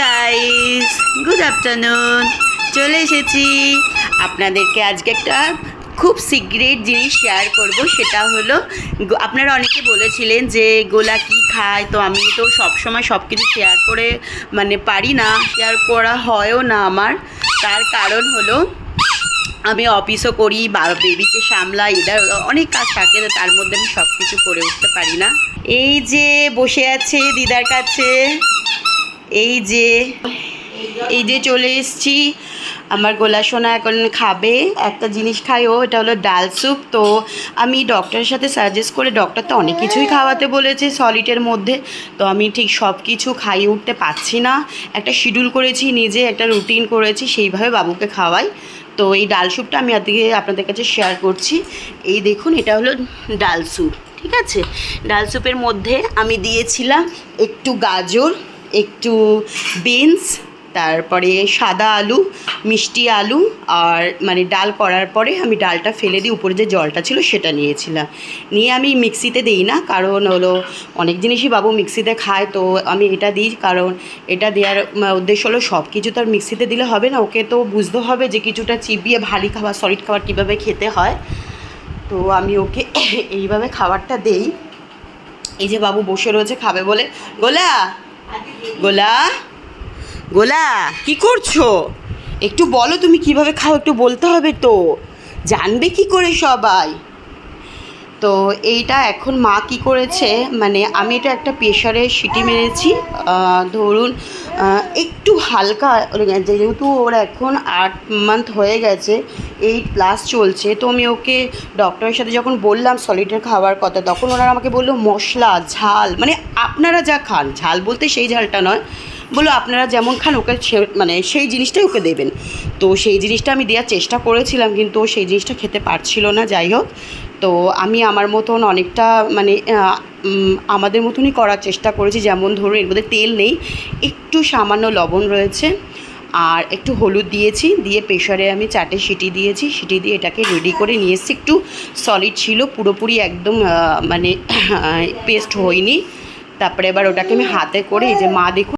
Guys good afternoon চলে এসেছি। আপনাদেরকে আজকে একটা খুব সিক্রেট জিনিস শেয়ার করব। সেটা হলো আপনারা অনেকে বলেছিলেন যে গোলা কি খায়? তো আমি তো সবসময় সব কিছু শেয়ার করে মানে পারি না শেয়ার করা হয়ও না আমার। তার কারণ হলো, আমি অফিসও করি বেবিকে সামলাই, এদের অনেক কাজ থাকে তার মধ্যে আমি সব কিছু করে উঠতে পারি না। এই যে বসে আছে দিদার কাছে। এই যে এই যে চলে এসছি। আমার গোলা সোনা এখন খাবে। একটা জিনিস খাই ও, এটা হলো ডাল স্যুপ। তো আমি ডক্টরের সাথে সাজেস্ট করে ডক্টর তো অনেক কিছুই খাওয়াতে বলেছে সলিডের মধ্যে। তো আমি ঠিক সব কিছু খাইয়ে উঠতে পারছি না। একটা শিডিউল করেছি, নিজে একটা রুটিন করেছি, সেইভাবে বাবুকে খাওয়াই। তো এই ডাল স্যুপটা আমি আজকে আপনাদের কাছে শেয়ার করছি। এই দেখুন, এটা হলো ডাল স্যুপ, ঠিক আছে? ডাল স্যুপের মধ্যে আমি দিয়েছিলাম একটু গাজর। একটু বিনস তারপরে সাদা আলু, মিষ্টি আলু, আর মানে ডাল করার পরে আমি ডালটা ফেলে দিয়ে উপরে যে জলটা ছিল সেটা নিয়েছিলাম। নিয়ে আমি মিক্সিতে দিই না, কারণ হলো অনেক জিনিসই বাবু মিক্সিতে খায়, তো আমি এটা দিই, কারণ এটা দেওয়ার উদ্দেশ্য হলো সব কিছু তো আর মিক্সিতে দিলে হবে না, ওকে তো বুঝতে হবে যে কিছুটা চিবিয়ে ভারী খাবার সলিড খাবার কীভাবে খেতে হয়। তো আমি ওকে এইভাবে খাবারটা দেই। এই যে বাবু বসে রয়েছে, খাবে বলে, গোলা! গোলা? গোলা, কি করছ? একটু বলো তুমি কীভাবে খাও, একটু বলতে হবে তো। জানবে কি করে সবাই? তো এইটা এখন মা কি করেছে মানে আমি এটা একটা প্রেশারে সিটি মেরেছি। ধরুন একটু হালকা, যেহেতু ওর এখন আট মান্থ হয়ে গেছে এইট প্লাস চলছে, তো আমি ওকে ডক্টরের সাথে যখন বললাম সলিডের খাওয়ার কথা, তখন ওনারা আমাকে বলল, মশলা, ঝাল মানে আপনারা যা খান, ঝাল বলতে সেই ঝালটা নয় বলো আপনারা যেমন খান, ওকে মানে সেই জিনিসটাই ওকে দেবেন। তো সেই জিনিসটা আমি দেওয়ার চেষ্টা করেছিলাম, কিন্তু ও সেই জিনিসটা খেতে পারছিল না, যাই হোক। তো আমি আমার মতন অনেকটা মানে আমাদের মতনই করার চেষ্টা করেছি, যেমন ধরুন এর মধ্যে তেল নেই, একটু সামান্য লবণ রয়েছে। আর একটু হলুদ দিয়েছি, দিয়ে প্রেশারে আমি চাটে সিটি দিয়েছি, সিটি দিয়ে এটাকে রেডি করে নিয়ে এসেছি। একটু সলিড ছিল, পুরোপুরি একদম মানে পেস্ট হয়নি। তারপরে এবার ওটাকে আমি হাতে করে এই যে মা দেখুন